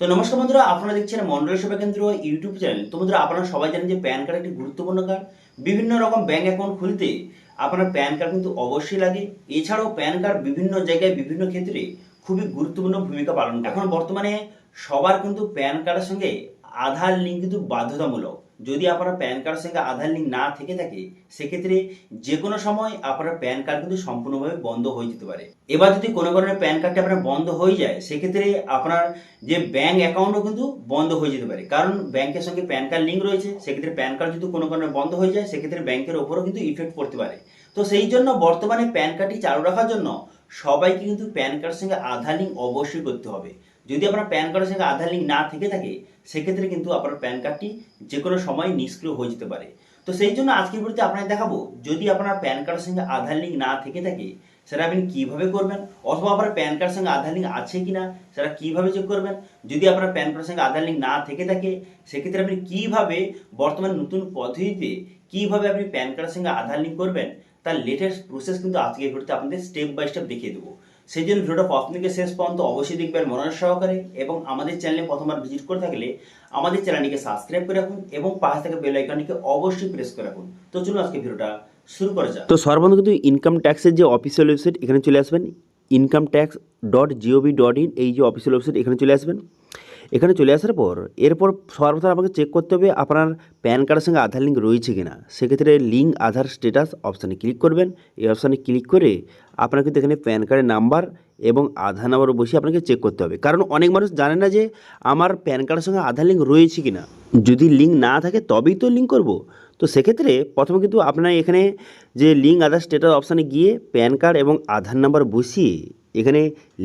তো নমস্কার বন্ধুরা, আপনারা দেখছেন মন্ডল সেবা কেন্দ্র ইউটিউব চ্যানেল। তো বন্ধুরা, আপনারা সবাই জানেন যে প্যান কার্ড একটি গুরুত্বপূর্ণ কার্ড। বিভিন্ন রকম ব্যাংক অ্যাকাউন্ট খুলতে আপনার প্যান কার্ড কিন্তু অবশ্যই লাগে। এছাড়াও প্যান কার্ড বিভিন্ন জায়গায়, বিভিন্ন ক্ষেত্রে খুবই গুরুত্বপূর্ণ ভূমিকা পালন এখন বর্তমানে সবার কিন্তু প্যান কার্ডের সঙ্গে আধার লিঙ্ক কিন্তু বাধ্যতামূলক। যদি আপনার প্যান কার্ডের সঙ্গে আধার লিঙ্ক না থেকে থাকে, সেক্ষেত্রে যে কোনো সময় আপনার প্যান কার্ড কিন্তু সম্পূর্ণভাবে বন্ধ হয়ে যেতে পারে। এবার যদি কোনো কারণে প্যান কার্ডটা আপনার বন্ধ হয়ে যায়, সেক্ষেত্রে আপনার যে ব্যাঙ্ক অ্যাকাউন্টও কিন্তু বন্ধ হয়ে যেতে পারে। কারণ ব্যাংকের সঙ্গে প্যান কার্ড লিঙ্ক রয়েছে, সেক্ষেত্রে প্যান কার্ড যদি কোনো কারণে বন্ধ হয়ে যায়, সেক্ষেত্রে ব্যাংকের ওপরও কিন্তু ইফেক্ট পড়তে পারে। তো সেই জন্য বর্তমানে প্যান কার্ডটি চালু রাখার জন্য সবাইকে কিন্তু প্যান কার্ডের সঙ্গে আধার লিঙ্ক অবশ্যই করতে হবে। যদি আপনার প্যান কার্ডের সঙ্গে আধার লিঙ্ক না থেকে থাকে, সেক্ষেত্রে কিন্তু আপনার প্যান কার্ডটি যে কোনো সময় নিষ্ক্রিয় হয়ে যেতে পারে। তো সেই জন্য আজকের ভিডিওতে আপনাকে দেখাবো, যদি আপনার প্যান কার্ডের সঙ্গে আধার লিঙ্ক না থেকে থাকে, সেটা আপনি কীভাবে করবেন? অথবা আপনার প্যান কার্ডের সঙ্গে আধার লিঙ্ক আছে কি না সেটা কীভাবে চেক করবেন? যদি আপনার প্যান কার্ডের সঙ্গে আধার লিঙ্ক না থেকে থাকে, সেক্ষেত্রে আপনি কীভাবে বর্তমান নতুন পদ্ধতিতে কীভাবে আপনি প্যান কার্ডের সঙ্গে আধার লিঙ্ক করবেন, তার লেটেস্ট প্রসেস কিন্তু আজকের ভিডিওতে আপনাদের স্টেপ বাই স্টেপ দেখিয়ে দেবো। সেই জন্য ভিডিওটা প্রথম থেকে শেষ পর্যন্ত অবশ্যই দেখবেন মনোনয়ন সহকারে এবং আমাদের চ্যানেলে প্রথমবার ভিজিট করে থাকলে আমাদের চ্যানেলটিকে সাবস্ক্রাইব করে রাখুন এবং পাশে থাকা বেল আইকনটিকে অবশ্যই প্রেস করে রাখুন। তো চলুন আজকে ভিডিওটা শুরু করা যাক। তো সর্বপ্রথম কিন্তু ইনকাম ট্যাক্সের যে অফিসিয়াল ওয়েবসাইট এখানে চলে আসবেন। Income tax dot gov dot in এই যে অফিসিয়াল ওয়েবসাইট এখানে চলে আসবেন। এখানে চলে আসার পর, এরপর সর্বপ্রথম আপনাকে চেক করতে হবে আপনার প্যান কার্ডের সঙ্গে আধার লিঙ্ক রয়েছে কি না সেক্ষেত্রে লিঙ্ক আধার স্ট্যাটাস অপশানে ক্লিক করবেন। এই অপশানে ক্লিক করে আপনার কিন্তু এখানে প্যান কার্ডের নাম্বার এবং আধার নাম্বার বসিয়ে আপনাকে চেক করতে হবে। কারণ অনেক মানুষ জানে না যে আমার প্যান কার্ডের সঙ্গে আধার লিঙ্ক রয়েছে কি না যদি লিঙ্ক না থাকে তবেই তো লিঙ্ক করব। তো সেক্ষেত্রে প্রথমে কিন্তু আপনার এখানে যে লিঙ্ক আধার স্ট্যাটাস অপশানে গিয়ে প্যান কার্ড এবং আধার নাম্বার বসিয়ে এখানে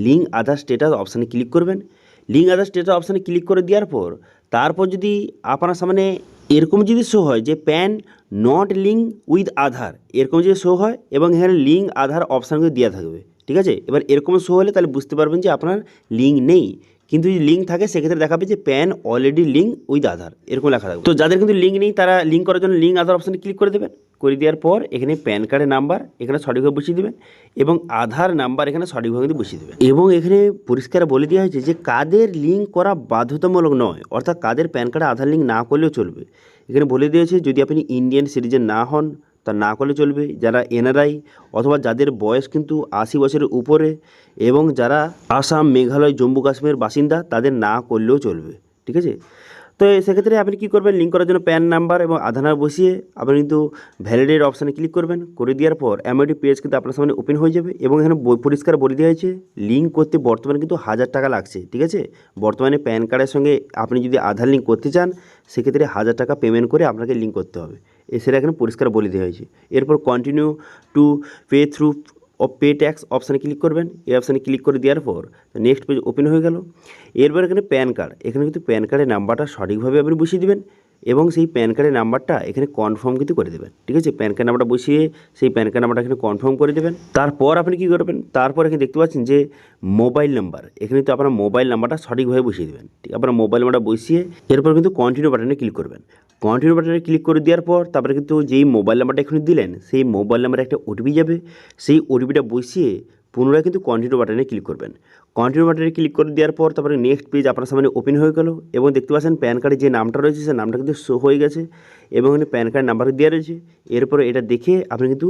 লিঙ্ক আধার স্ট্যাটাস অপশানে ক্লিক করবেন। লিঙ্ক আধার স্ট্যাটাস অপশানে ক্লিক করে দেওয়ার পর, তারপর যদি আপনার সামনে এরকম যদি শো হয় যে PAN not link with Aadhaar এরকম যদি শো হয় এবং এখানে লিঙ্ক আধার অপশানগুলো দেওয়া থাকবে, ঠিক আছে? এবার এরকম শো হলে তাহলে বুঝতে পারবেন যে আপনার লিঙ্ক নেই। কিন্তু যদি লিঙ্ক থাকে, সেক্ষেত্রে দেখাবে যে PAN already link with Aadhaar এরকম লেখা থাকবে। তো যাদের কিন্তু লিঙ্ক নেই, তারা লিঙ্ক করার জন্য লিঙ্ক আধার অপশানে ক্লিক করে দেবেন। করে দেওয়ার পর এখানে প্যান কার্ডের নাম্বার, এখানে সঠিকভাবে বসিয়ে দেবেন এবং আধার নাম্বার এখানে সঠিকভাবে কিন্তু বসিয়ে দেবেন। এবং এখানে পরিষ্কার বলে দেওয়া হয়েছে যে কাদের লিঙ্ক করা বাধ্যতামূলক নয়, অর্থাৎ কাদের প্যান কার্ডে আধার লিঙ্ক না করলেও চলবে। এখানে বলে দিয়েছে যদি আপনি ইন্ডিয়ান সিটিজেন না হন, তা না করলে চলবে। যারা এনআরআই অথবা যাদের বয়স কিন্তু আশি বছরের উপরে এবং যারা আসাম, মেঘালয়, জম্মু, কাশ্মীরের বাসিন্দা, তাদের না করলেও চলবে। ঠিক আছে? তো সেক্ষেত্রে আপনি কী করবেন? লিঙ্ক করার জন্য প্যান নাম্বার এবং আধার নাম্বার বসিয়ে আপনি কিন্তু ভ্যালিডেট অপশানে ক্লিক করবেন। করে দেওয়ার পর এমআইডি পেজ কিন্তু আপনার সামনে ওপেন হয়ে যাবে এবং এখানে পরিষ্কার বলে দেওয়া হয়েছে লিঙ্ক করতে বর্তমানে কিন্তু হাজার টাকা লাগছে, ঠিক আছে? বর্তমানে প্যান কার্ডের সঙ্গে আপনি যদি আধার লিঙ্ক করতে চান, সেক্ষেত্রে হাজার টাকা পেমেন্ট করে আপনাকে লিঙ্ক করতে হবে। সেটা এখানে পরিষ্কার বলে দেওয়া হয়েছে। এরপর কন্টিনিউ টু পে থ্রু ও পে ট্যাক্স অপশানে ক্লিক করবেন। এই অপশানে ক্লিক করে দেওয়ার পর নেক্সট পেজ ওপেন হয়ে গেল। এরপর এখানে প্যান কার্ড এখানে কিন্তু প্যান কার্ডের নাম্বারটা সঠিকভাবে আপনি বসিয়ে দেবেন এবং সেই প্যান কার্ডের নাম্বারটা এখানে কনফার্ম কিন্তু করে দেবেন। ঠিক আছে? প্যান কার্ড নাম্বারটা বসিয়ে সেই প্যান কার্ড নাম্বারটা এখানে কনফার্ম করে দেবেন। তারপর আপনি কী করবেন? তারপর এখানে দেখতে পাচ্ছেন যে মোবাইল নাম্বার এখানে তো আপনার মোবাইল নাম্বারটা সঠিকভাবে বসিয়ে দেবেন। ঠিক? আপনার মোবাইল নাম্বারটা বসিয়ে এরপর কিন্তু কন্টিনিউ বাটনে ক্লিক করবেন। কন্টিনিউ বাটনে ক্লিক করে দেওয়ার পর তারপরে কিন্তু যেই মোবাইল নাম্বারটা এখানে দিলেন, সেই মোবাইল নাম্বারে একটা ওটিপি যাবে। সেই ওটিপিটা বসিয়ে পুনরায় কিন্তু কন্টিনিউ বাটনে ক্লিক করবেন। কন্টিনিউ বাটনে ক্লিক করে দেওয়ার পর তারপরে নেক্সট পেজ আপনার সামনে ওপেন হয়ে গেল এবং দেখতে পাচ্ছেন প্যান কার্ডে যে নামটা রয়েছে, সেই নামটা কিন্তু শো হয়ে গেছে এবং এখানে প্যান কার্ড নাম্বার দেওয়া রয়েছে। এরপরে এটা দেখে আপনি কিন্তু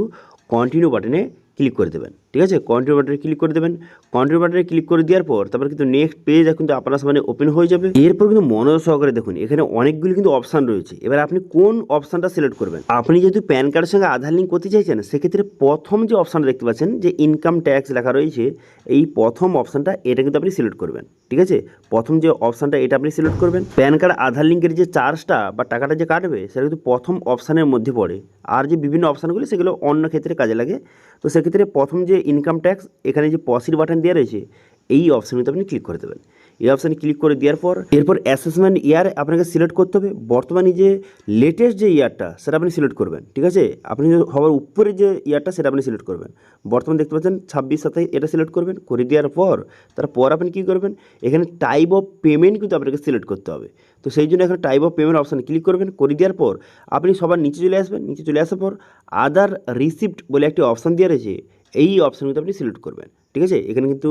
কন্টিনিউ বাটনে ক্লিক করে দেবেন। ঠিক আছে? কন্টিনিউ বাটনে ক্লিক করে দেবেন। কন্টিনিউ বাটনে ক্লিক করে দেওয়ার পর তারপর কিন্তু নেক্সট পেজ কিন্তু আপনার সামনে ওপেন হয়ে যাবে। এরপর কিন্তু মনোযোগ সহকারে দেখুন, এখানে অনেকগুলি কিন্তু অপশান রয়েছে। এবার আপনি কোন অপশানটা সিলেক্ট করবেন? আপনি যেহেতু প্যান কার্ডের সঙ্গে আধার লিঙ্ক করতে চাইছেন, সেক্ষেত্রে প্রথম যে অপশানটা দেখতে পাচ্ছেন, যে ইনকাম ট্যাক্স লেখা রয়েছে, এই প্রথম অপশানটা এটা কিন্তু আপনি সিলেক্ট করবেন। ঠিক আছে? প্রথম যে অপশানটা এটা আপনি সিলেক্ট করবেন। প্যান কার্ড আধার লিঙ্কের যে চার্জটা বা টাকাটা যে কাটবে, সেটা কিন্তু প্রথম অপশানের মধ্যে পড়ে। আর যে বিভিন্ন অপশানগুলি সেগুলো অন্য ক্ষেত্রে কাজে লাগে। তো সেক্ষেত্রে প্রথম যে ইনকাম ট্যাক্স এখানে যে পসির বাটন দেওয়া রয়েছে, এই অপশানগুলোতে আপনি ক্লিক করে দেবেন। এই অপশানে ক্লিক করে দেওয়ার পর, এরপর অ্যাসেসমেন্ট ইয়ার আপনাকে সিলেক্ট করতে হবে। বর্তমানে যে লেটেস্ট যে ইয়ারটা সেটা আপনি সিলেক্ট করবেন, ঠিক আছে? আপনি হবার উপরে যে ইয়ারটা সেটা আপনি সিলেক্ট করবেন। বর্তমানে দেখতে পাচ্ছেন ছাব্বিশ সাতাশ এটা সিলেক্ট করবেন। করে দেওয়ার পর, তারপর আপনি কী করবেন? এখানে টাইপ অফ পেমেন্ট কিন্তু আপনাকে সিলেক্ট করতে হবে। তো সেই জন্য এখানে টাইপ অফ পেমেন্ট অপশানে ক্লিক করবেন। করে দেওয়ার পর, আপনি সবার নিচে চলে আসবেন। নিচে চলে আসার পর আদার রিসিপ্ট বলে একটি অপশান দেওয়া রয়েছে। এই অপশানগুলো আপনি সিলেক্ট করবেন, ঠিক আছে? এখানে কিন্তু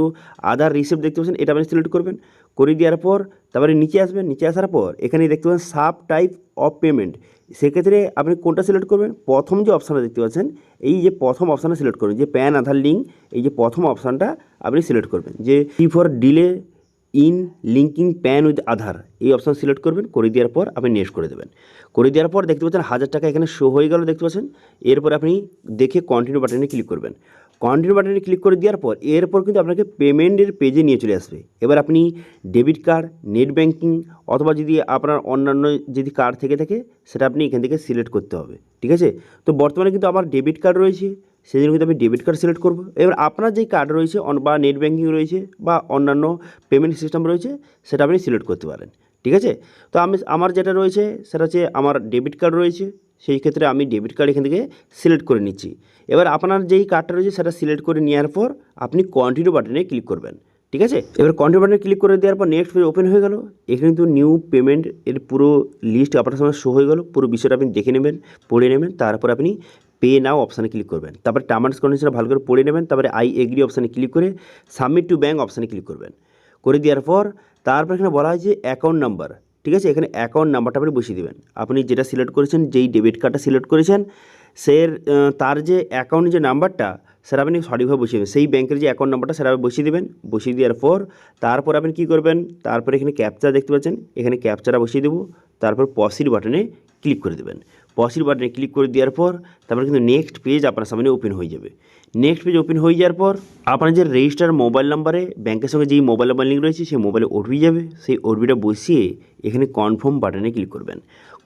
আধার রিসিপ্ট দেখতে পাচ্ছেন, এটা আপনি সিলেক্ট করবেন। করে দেওয়ার পর, তারপরে নিচে আসবেন, নিচে আসার পর এখানে দেখতে পাচ্ছেন সাব টাইপ অফ পেমেন্ট সেক্ষেত্রে আপনি কোনটা সিলেক্ট করবেন? প্রথম যে অপশানটা দেখতে পাচ্ছেন, এই যে প্রথম অপশানটা সিলেক্ট করবেন যে প্যান আধার লিঙ্ক এই যে প্রথম অপশানটা আপনি সিলেক্ট করবেন। যে টি for delay in linking PAN with Aadhaar এই অপশান সিলেক্ট করবেন করে দেওয়ার পর আপনি নেক্সট করে দেবেন। করে দেওয়ার পর দেখতে পাচ্ছেন হাজার টাকা এখানে শো হয়ে গেল দেখতে পাচ্ছেন। এরপর আপনি দেখে কন্টিনিউ বাটনে ক্লিক করবেন। কন্টিনিউ বাটনে ক্লিক করে দেওয়ার পর, এরপর কিন্তু আপনাকে পেমেন্টের পেজে নিয়ে চলে আসবে। এবার আপনি ডেবিট কার্ড নেট ব্যাঙ্কিং অথবা যদি আপনার অন্যান্য যদি কার্ড থেকে থাকে, সেটা আপনি এখান থেকে সিলেক্ট করতে হবে। ঠিক আছে? তো বর্তমানে কিন্তু আমার ডেবিট কার্ড রয়েছে সেই জন্য কিন্তু আমি ডেবিট কার্ড সিলেক্ট করব। এবার আপনার যেই কার্ড রয়েছে বা নেট ব্যাঙ্কিং রয়েছে বা অন্যান্য পেমেন্ট সিস্টেম রয়েছে, সেটা আপনি সিলেক্ট করতে পারেন। ঠিক আছে? তো আমি, আমার যেটা রয়েছে, সেটা হচ্ছে আমার ডেবিট কার্ড রয়েছে। সেই ক্ষেত্রে আমি ডেবিট কার্ড এখান থেকে সিলেক্ট করে নিচ্ছি। এবার আপনার যেই কার্ডটা রয়েছে সেটা সিলেক্ট করে নেওয়ার পর আপনি কন্টিনিউ বাটনে ক্লিক করবেন, ঠিক আছে? এবার কন্টিনিউ বাটনে ক্লিক করে দেওয়ার পর নেক্সট পেজ ওপেন হয়ে গেল। এখানে কিন্তু নিউ পেমেন্ট এর পুরো লিস্ট আপনার সামনে শো হয়ে গেল। পুরো বিষয়টা আপনি দেখে নেবেন, পড়ে নেবেন, তারপর আপনি পে নাও অপশানে ক্লিক করবেন। তারপরে টার্মার্স কন্ডিশনটা ভালো করে পড়ে নেবেন, তারপরে আই এগ্রি অপশানে ক্লিক করে সাবমিট টু ব্যাঙ্ক অপশানে ক্লিক করবেন। করে দেওয়ার পর তারপর এখানে বলা হয় যে অ্যাকাউন্ট নাম্বার ঠিক আছে? এখানে অ্যাকাউন্ট নাম্বারটা আপনি বসিয়ে দেবেন। আপনি যেটা সিলেক্ট করেছেন, যেই ডেবিট কার্ডটা সিলেক্ট করেছেন, সের তার যে অ্যাকাউন্ট যে নাম্বারটা সেটা আপনি সঠিকভাবে বসিয়ে দেবেন। সেই ব্যাংকের যে অ্যাকাউন্ট নাম্বারটা সেটা আপনি বসিয়ে দেবেন। বসিয়ে দেওয়ার পর, তারপর আপনি কী করবেন? তারপর এখানে ক্যাপচার দেখতে পাচ্ছেন। এখানে ক্যাপচারটা বসিয়ে দেবো। তারপর পসির বাটনে ক্লিক করে দেবেন। পসির বাটনে ক্লিক করে দেওয়ার পর তারপরে কিন্তু নেক্সট পেজ আপনার সামনে ওপেন হয়ে যাবে। নেক্সট পেজ ওপেন হয়ে যাওয়ার পর আপনার যে রেজিস্টার মোবাইল নাম্বারে ব্যাংকের সঙ্গে যেই মোবাইল নাম্বার লিঙ্ক রয়েছে সেই মোবাইলে ওটিপি যাবে। সেই ওটিপিটা বসিয়ে এখানে কনফার্ম বাটনে ক্লিক করবেন।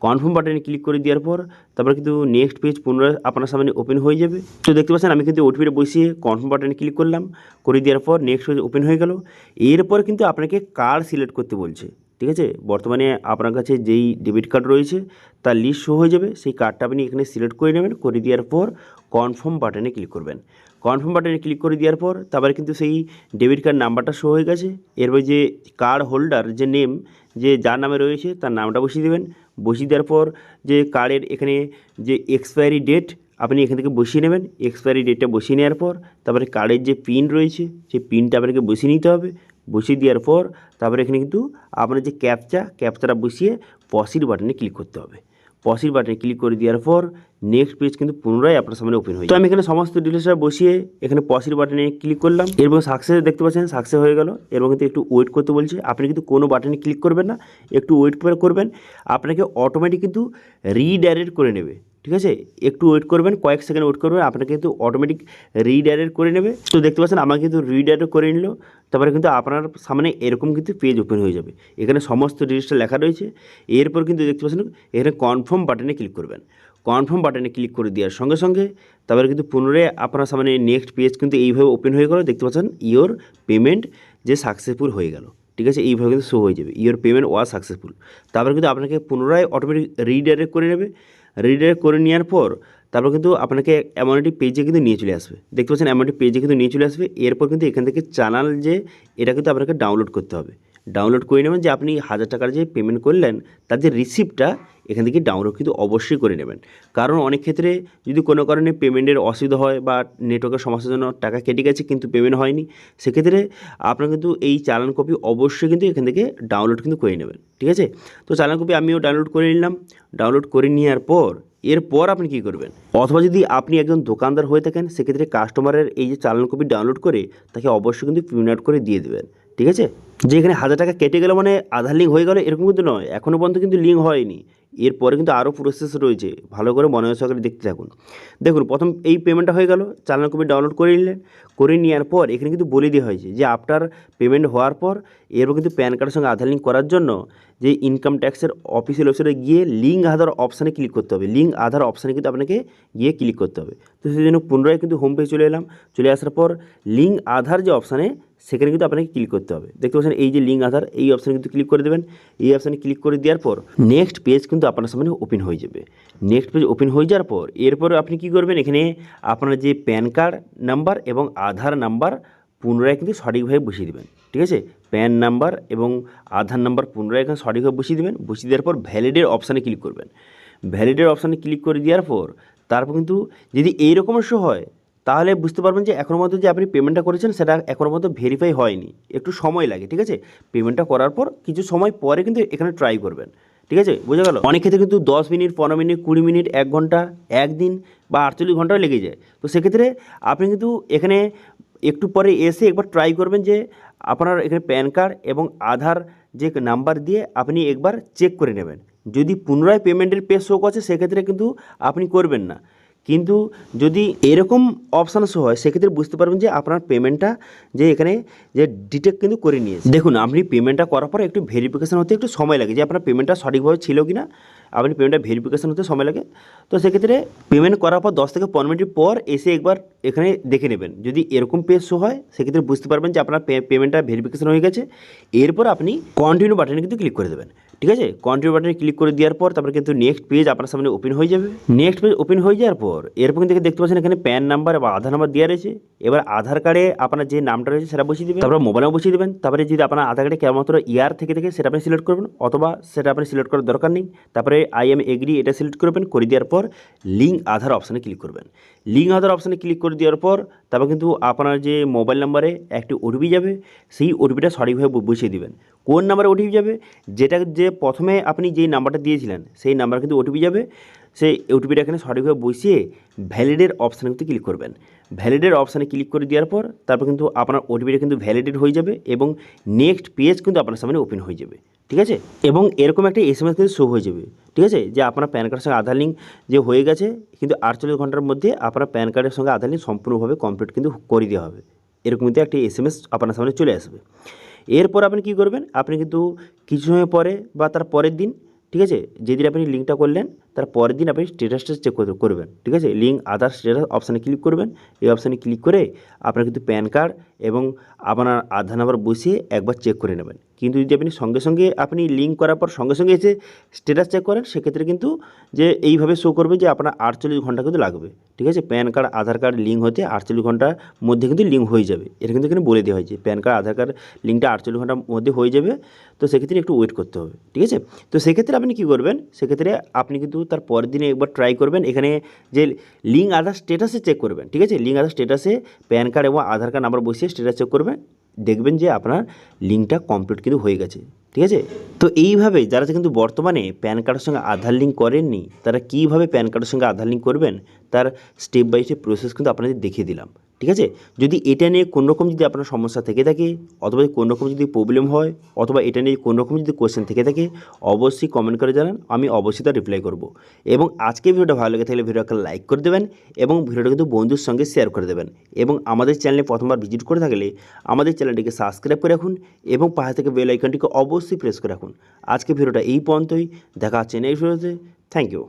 কনফার্ম বাটনে ক্লিক করে দেওয়ার পর তারপর কিন্তু নেক্সট পেজ পুনরায় আপনার সামনে ওপেন হয়ে যাবে। তো দেখতে পাচ্ছেন আমি কিন্তু ওটিপিটা বসিয়ে কনফার্ম বাটনে ক্লিক করলাম। করে দেওয়ার পর নেক্সট পেজ ওপেন হয়ে গেল। এরপর কিন্তু আপনাকে কার্ড সিলেক্ট করতে বলছে। ঠিক আছে? বর্তমানে আপনার কাছে যেই ডেবিট কার্ড রয়েছে, তার লিস্ট শো হয়ে যাবে। সেই কার্ডটা আপনি এখানে সিলেক্ট করে নেবেন, করে দেওয়ার পর কনফার্ম বাটনে ক্লিক করবেন। কনফার্ম বাটনে ক্লিক করে দেওয়ার পর তারপরে কিন্তু সেই ডেবিট কার্ড নাম্বারটা শো হয়ে গেছে। এরপর যে কার্ড হোল্ডার যে নেম যে যার নামে রয়েছে, তার নামটা বসিয়ে দেবেন। বসিয়ে দেওয়ার পর যে কার্ডের এখানে যে এক্সপায়ারি ডেট আপনি এখান থেকে বসিয়ে নেবেন। এক্সপায়ারি ডেটটা বসিয়ে নেওয়ার পর তারপরে কার্ডের যে পিন রয়েছে, সেই পিনটা আপনাকে বসিয়ে নিতে হবে। বসিয়ে দেওয়ার পর তারপরে এখানে কিন্তু আপনার যে ক্যাপচা ক্যাপচাটা বসিয়ে পসির বাটনে ক্লিক করতে হবে। পসির বাটনে ক্লিক করে দেওয়ার পর নেক্সট পেজ কিন্তু পুনরায় আপনার সামনে ওপেন হয়ে। তো আমি এখানে সমস্ত ডিটেলসটা বসিয়ে এখানে পসির বাটনে ক্লিক করলাম। এবং সাকসেস দেখতে পাচ্ছেন সাকসেস হয়ে গেল। এবং কিন্তু একটু ওয়েট করতে বলছে। আপনি কিন্তু কোনো বাটনে ক্লিক করবেন না। একটু ওয়েট করে করবেন। আপনাকে অটোমেটিক কিন্তু রিডাইরেক্ট করে নেবে। ঠিক আছে? একটু ওয়েট করবেন, কয়েক সেকেন্ড ওয়েট করবেন, আপনাকে কিন্তু অটোমেটিক রিডাইরেক্ট করে নেবে। তো দেখতে পাচ্ছেন আমাকে কিন্তু রিডাইরেক্ট করে নিল, তারপরে কিন্তু আপনার সামনে এরকম কিন্তু পেজ ওপেন হয়ে যাবে। এখানে সমস্ত ডিটেলসটা লেখা রয়েছে। এরপর কিন্তু দেখতে পাচ্ছেন, এখানে কনফার্ম বাটনে ক্লিক করবেন। কনফার্ম বাটনে ক্লিক করে দেওয়ার সঙ্গে সঙ্গে, তারপরে কিন্তু পুনরায় আপনার সামনে নেক্সট পেজ কিন্তু এইভাবে ওপেন হয়ে গেল। দেখতে পাচ্ছেন ইওর পেমেন্ট যে সাকসেসফুল হয়ে গেল। ঠিক আছে, এইভাবে কিন্তু শো হয়ে যাবে। ইওর পেমেন্ট ওয়া সাকসেসফুল তারপরে কিন্তু আপনাকে পুনরায় অটোমেটিক রিডাইরেক্ট করে নেবে। রিডাইরেক্ট করে নেওয়ার পর তারপর কিন্তু আপনাকে এমন একটি পেজে কিন্তু নিয়ে চলে আসবে। দেখতে পাচ্ছেন এমন একটি পেজে কিন্তু নিয়ে চলে আসবে। এরপর কিন্তু এখান থেকে চ্যানেল যে, এটা কিন্তু আপনাকে ডাউনলোড করতে হবে। ডাউনলোড করে নেবেন যে আপনি হাজার টাকার যে পেমেন্ট করলেন, তার যে রিসিপ্টটা এখান থেকে ডাউনলোড কিন্তু অবশ্যই করে নেবেন। কারণ অনেক ক্ষেত্রে যদি কোনো কারণে পেমেন্টের অসুবিধা হয় বা নেটওয়ার্কের সমস্যার জন্য টাকা কেটে গেছে কিন্তু পেমেন্ট হয়নি, সেক্ষেত্রে আপনার কিন্তু এই চালান কপি অবশ্যই কিন্তু এখান থেকে ডাউনলোড কিন্তু করে নেবেন, ঠিক আছে? তো চালান কপি আমিও ডাউনলোড করে নিলাম। ডাউনলোড করে নেওয়ার পর, এরপর আপনি কী করবেন? অথবা যদি আপনি একজন দোকানদার হয়ে থাকেন, সেক্ষেত্রে কাস্টমারের এই যে চালান কপি ডাউনলোড করে, তাকে অবশ্যই কিন্তু প্রিন্ট আউট করে দিয়ে দেবেন। ঠিক আছে? যে এখানে হাজার টাকা কেটে গেল মানে আধার লিঙ্ক হয়ে গেল, এরকম কিন্তু নয়। এখনও পর্যন্ত কিন্তু লিঙ্ক হয়নি। এরপরে কিন্তু আরও প্রসেস রয়েছে। ভালো করে মনে সহকারে দেখতে থাকুন। দেখুন, প্রথম এই পেমেন্টটা হয়ে গেল। চালান কপি ডাউনলোড করে নিলেন। করে নেওয়ার পর এখানে কিন্তু বলে দেওয়া হয়েছে যে আপনার পেমেন্ট হওয়ার পর এরপর কিন্তু প্যান কার্ডের সঙ্গে আধার লিঙ্ক করার জন্য যে ইনকাম ট্যাক্সের অফিসিয়াল ওয়েবসাইটে গিয়ে লিঙ্ক আধার অপশানে ক্লিক করতে হবে। লিঙ্ক আধার অপশানে কিন্তু আপনাকে গিয়ে ক্লিক করতে হবে। তো সেই জন্য পুনরায় কিন্তু হোম পেজ চলে এলাম। চলে আসার পর লিঙ্ক আধার যে অপশানে সেখানে কিন্তু আপনাকে ক্লিক করতে হবে। দেখতে পাচ্ছেন এই যে লিঙ্ক আধার, এই অপশানে কিন্তু ক্লিক করে দেবেন। এই অপশানে ক্লিক করে দেওয়ার পর নেক্সট পেজ কিন্তু আপনার সামনে ওপেন হয়ে যাবে। নেক্সট পেজ ওপেন হয়ে যাওয়ার পর এরপর আপনি কি করবেন? এখানে আপনার যে প্যান কার্ড নাম্বার এবং আধার নাম্বার পুনরায় কিন্তু সঠিকভাবে বসিয়ে দেবেন। ঠিক আছে? প্যান নাম্বার এবং আধার নাম্বার পুনরায় এখানে সঠিকভাবে বসিয়ে দেবেন। বসিয়ে দেওয়ার পর ভ্যালিডের অপশানে ক্লিক করবেন। ভ্যালিডের অপশানে ক্লিক করে দেওয়ার পর তারপর কিন্তু যদি এই এইরকম শো হয়, তাহলে বুঝতে পারবেন যে এখনও মধ্যে যে আপনি পেমেন্টটা করেছেন, সেটা এখনও মধ্যে ভেরিফাই হয়নি। একটু সময় লাগে, ঠিক আছে? পেমেন্টটা করার পর কিছু সময় পরে কিন্তু এখানে ট্রাই করবেন। ঠিক আছে? বোঝা গেল? অনেক ক্ষেত্রে কিন্তু দশ মিনিট, পনেরো মিনিট, কুড়ি মিনিট, এক ঘণ্টা, একদিন বা আটচল্লিশ ঘন্টাও লেগে যায়। তো সেক্ষেত্রে আপনি কিন্তু এখানে একটু পরে এসে একবার ট্রাই করবেন যে আপনার এখানে প্যান কার্ড এবং আধার যে নাম্বার দিয়ে আপনি একবার চেক করে নেবেন। যদি পুনরায় পেমেন্টের পে শো করছে, সেক্ষেত্রে কিন্তু আপনি করবেন না। কিন্তু যদি এরকম অপশান শো হয়, সেক্ষেত্রে বুঝতে পারবেন যে আপনার পেমেন্টটা যে এখানে যে ডিটেক্ট কিন্তু করে নিয়েছে। দেখুন, আপনি পেমেন্টটা করার পর একটু ভেরিফিকেশান হতে একটু সময় লাগে যে আপনার পেমেন্টটা সঠিকভাবে ছিল কি না আপনি পেমেন্টটা ভেরিফিকেশান হতে সময় লাগে। তো সেক্ষেত্রে পেমেন্ট করার পর দশ থেকে পনেরো মিনিট পর এসে একবার এখানে দেখে নেবেন। যদি এরকম পেজ শো হয়, সেক্ষেত্রে বুঝতে পারবেন যে আপনার পেমেন্টটা ভেরিফিকেশান হয়ে গেছে। এরপর আপনি কন্টিনিউ বাটনে কিন্তু ক্লিক করে দেবেন। ঠিক আছে? কন্টিনিউ বাটনে ক্লিক করে দেওয়ার পর তারপরে কিন্তু নেক্সট পেজ আপনার সামনে ওপেন হয়ে যাবে। নেক্সট পেজ ওপেন হয়ে যাওয়ার পর এরপর কিন্তু দেখতে পাচ্ছেন এখানে প্যান নাম্বার বা আধার নাম্বার দেওয়া রয়েছে। এবার আধার কার্ডে আপনার যে নামটা রয়েছে সেটা বসিয়ে দেবেন। তারপর মোবাইলেও বসিয়ে দেবেন। তারপরে যদি আপনার আধার কার্ডে কেবলমাত্র ইয়ার থেকে থেকে সেটা আপনি সিলেক্ট করবেন অথবা সেটা আপনি সিলেক্ট করার দরকার নেই। তারপরে আই এম এগ্রি এটা সিলেক্ট করবেন। করে দেওয়ার পর লিঙ্ক আধার অপশানে ক্লিক করবেন। লিঙ্ক আধার অপশানে ক্লিক করে দেওয়ার পর তারপর কিন্তু আপনার যে মোবাইল নাম্বারে একটি ওটিপি যাবে। সেই ওটিপিটা সঠিকভাবে বসিয়ে দেবেন। কোন নাম্বারে ওটিপি যাবে? যেটা যে প্রথমে আপনি যেই নাম্বারটা দিয়েছিলেন, সেই নাম্বার কিন্তু ওটিপি যাবে। সেই ওটিপিটা এখানে সঠিকভাবে বসিয়ে ভ্যালিডের অপশানে কিন্তু ক্লিক করবেন। ভ্যালিডের অপশানে ক্লিক করে দেওয়ার পর তারপর কিন্তু আপনার ওটিপিটা কিন্তু ভ্যালিডেড হয়ে যাবে এবং নেক্সট পেজ কিন্তু আপনার সামনে ওপেন হয়ে যাবে। ঠিক আছে? এবং এরকম একটা এস এম এস কিন্তু শো হয়ে যাবে। ঠিক আছে? যে আপনার প্যান কার্ডের সঙ্গে আধার লিঙ্ক যে হয়ে গেছে, কিন্তু আটচল্লিশ ঘণ্টার মধ্যে আপনার প্যান কার্ডের সঙ্গে আধার লিঙ্ক সম্পূর্ণভাবে কমপ্লিট কিন্তু করে দেওয়া হবে। এরকম কিন্তু একটি এস এম এস আপনার সামনে চলে আসবে। এরপর আপনি কি করবেন? আপনি কিন্তু কিছু সময় পরে বা তার পরের দিন, ঠিক আছে? যেদিন আপনি লিঙ্কটা করলেন তার পরের দিন আপনি স্ট্যাটাসটা চেক করবেন, ঠিক আছে? লিঙ্ক আধার স্ট্যাটাস অপশানে ক্লিক করবেন। এই অপশানে ক্লিক করে আপনার কিন্তু প্যান কার্ড এবং আপনার আধার নাম্বার বসিয়ে একবার চেক করে নেবেন। কিন্তু যদি আপনি সঙ্গে সঙ্গে আপনি লিঙ্ক করার পর সঙ্গে সঙ্গে এসে স্ট্যাটাস চেক করেন, সেক্ষেত্রে কিন্তু যে এইভাবে শো করবে যে আপনার আটচল্লিশ ঘণ্টা কিন্তু লাগবে, ঠিক আছে? PAN card Aadhaar card link হতে আটচল্লিশ ঘণ্টার মধ্যে কিন্তু লিঙ্ক হয়ে যাবে। এটা কিন্তু এখানে বলে দেওয়া হয়েছে প্যান কার্ড আধার কার্ড লিঙ্কটা আটচল্লিশ ঘণ্টার মধ্যে হয়ে যাবে। তো সেক্ষেত্রে একটু ওয়েট করতে হবে, ঠিক আছে? তো সেক্ষেত্রে আপনি কী করবেন? সেক্ষেত্রে আপনি কিন্তু তার পরের দিনে একবার ট্রাই করবেন। এখানে যে লিঙ্ক আধার স্টেটাসে চেক করবেন, ঠিক আছে? লিঙ্ক আধার স্টেটাসে প্যান কার্ড এবং আধার কার্ড নাম্বার বসিয়ে স্টেটাস চেক করবেন। দেখবেন যে আপনার লিঙ্কটা কমপ্লিট কিন্তু হয়ে গেছে, ঠিক আছে? তো এইভাবে যারা কিন্তু বর্তমানে প্যান কার্ডের সঙ্গে আধার লিঙ্ক করেননি, তারা কীভাবে প্যান কার্ডের সঙ্গে আধার লিঙ্ক করবেন? তার স্টেপ বাই স্টেপ প্রসেস কিন্তু আপনাদের দেখিয়ে দিলাম। ঠিক আছে? যদি এটা নিয়ে কোনো রকম যদি আপনার সমস্যা থেকে থাকে, অথবা কোনো রকম যদি প্রবলেম হয়, অথবা এটা নিয়ে কোনো রকম যদি কোয়েশ্চেন থেকে থাকে, অবশ্যই কমেন্ট করে জানান, আমি অবশ্যই তার রিপ্লাই করব। এবং আজকে ভিডিওটা ভালো লেগে থাকলে ভিডিওকে লাইক করে দেবেন এবং ভিডিওটা কিন্তু বন্ধুর সঙ্গে শেয়ার করে দেবেন। এবং আমাদের চ্যানেলে প্রথমবার ভিজিট করে থাকলে আমাদের চ্যানেলটিকে সাবস্ক্রাইব করে রাখুন এবং পাশে থেকে বেল আইকনটিকে অবশ্যই প্রেস করে রাখুন। আজকে ভিডিওটা এই পর্যন্তই। দেখা হচ্ছে নেক্সট ভিডিওতে থ্যাংক ইউ